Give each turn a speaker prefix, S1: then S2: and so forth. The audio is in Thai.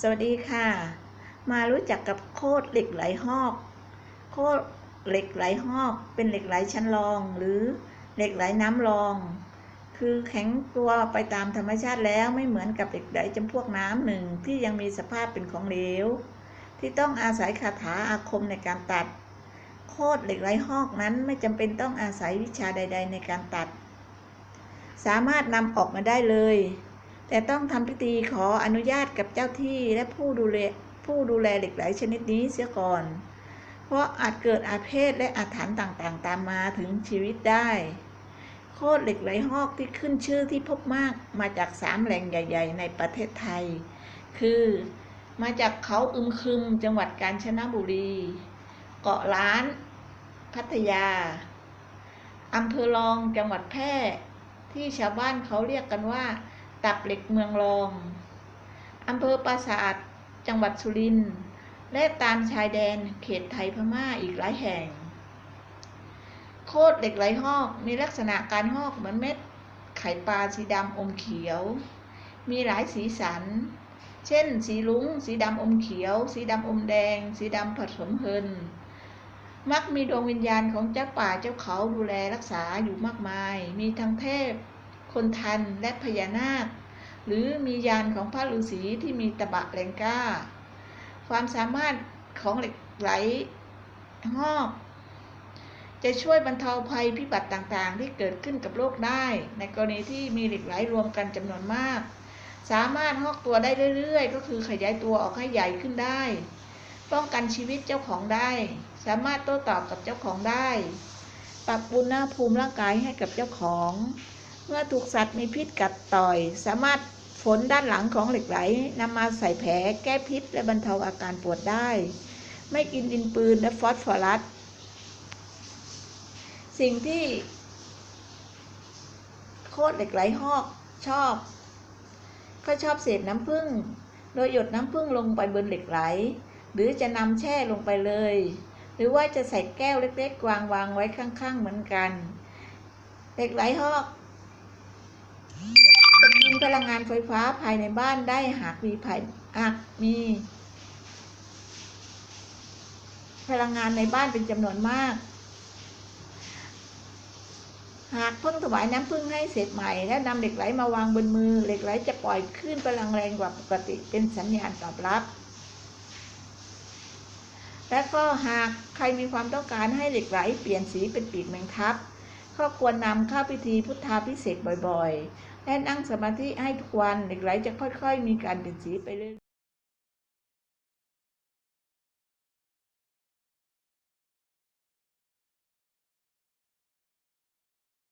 S1: สวัสดีค่ะ มารู้จักกับโคดเหล็กไหลหอก โคดเหล็กไหลหอก เป็นเหล็กไหลชั้นรอง หรือเหล็กไหลน้ำรอง คือแข็งตัวไปตามธรรมชาติแล้วไม่เหมือนกับเหล็กไหลจำพวกน้ำหนึ่งที่ยังมีสภาพเป็นของเหลว ที่ต้องอาศัยคาถาอาคมในการตัด โคดเหล็กไหลหอกนั้นไม่จำเป็นต้องอาศัยวิชาใด ๆ ในการตัด สามารถนำออกมาได้เลย แต่ต้องทำพิธีขออนุญาตกับเจ้าที่และผู้ดูแลผู้ดูแลเหล็กไหลชนิดนี้เสียก่อน เพราะอาจเกิดอาเพศและอาถรรพ์ต่างๆ ตามมาถึงชีวิตได้ โคตรเหล็กไหลหอกที่ขึ้นชื่อที่พบมากมาจากสามแหล่งใหญ่ ๆ ในประเทศไทย คือมาจากเขาอึมครึมจังหวัดกาญจนบุรี เกาะล้าน พัทยาอำเภอรองจังหวัดแพร่ที่ชาวบ้านเขาเรียกกันว่า ตับเหล็กเมืองรองอำเภอปราสาทจังหวัดสุรินทร์และตามชายแดนเขตไทยพม่าอีกหลายแห่ง โคดเหล็กไหลหอกมีลักษณะการหอกเหมือนเม็ดไข่ปลาสีดำอมเขียว มีหลายสีสัน เช่น สีลุงสีดำอมเขียว สีดำอมแดง สีดำผสมเพลินมักมีดวงวิญญาณของเจ้าป่าเจ้าเขาดูแลรักษาอยู่มากมาย มีทั้งเทพ คนทันและพญานาค หรือมียานของพระฤาษีที่มีตะบะแรงกล้า ความสามารถของเหล็กไหลหอกจะช่วยบรรเทาภัยพิบัติต่างๆ ที่เกิดขึ้นกับโลกได้ ในกรณีที่มีเหล็กไหลรวมกันจำนวนมาก สามารถหอกตัวได้เรื่อยๆ ก็คือขยายตัวออกให้ใหญ่ขึ้นได้ ป้องกันชีวิตเจ้าของได้ สามารถโต้ตอบกับเจ้าของได้ ปรับอุณหภูมิร่างกายให้กับเจ้าของ เมื่อถูกสัตว์มีพิษกัดต่อย สามารถฝนด้านหลังของเหล็กไหลนำมาใส่แผลแก้พิษและบรรเทาอาการปวดได้ ไม่กินดินปืนและฟอสฟอรัส สิ่งที่ โคตรเหล็กไหลหอกชอบ ก็ชอบเศษน้ำผึ้งโดยหยดน้ำผึ้งลงไปบนเหล็กไหล หรือจะนำแช่ลงไปเลย หรือว่าจะใส่แก้วเล็กๆวางวางไว้ข้างๆเหมือนกัน เหล็กไหลหอก พลังงานไฟฟ้าภายในบ้านได้หากมีภายหากมี พลังงานในบ้านเป็นจำนวนมาก หากเพิ่งถวายน้ำพึ่งให้เสร็จใหม่ และนำเหล็กไหลมาวางบนมือ เหล็กไหลจะปล่อยคลื่นพลังแรงกว่าปกติเป็นสัญญาณตอบรับและก็หากใครมีความต้องการให้เหล็กไหลเปลี่ยนสีเป็นปีกแมงทับ ก็ควรนำเข้าพิธีพุทธาพิเศษบ่อย และนั่งสมาธิให้ทุกวันเหล็กไหลจะค่อย ๆ มีการเปลี่ยนสีไปเรื่อย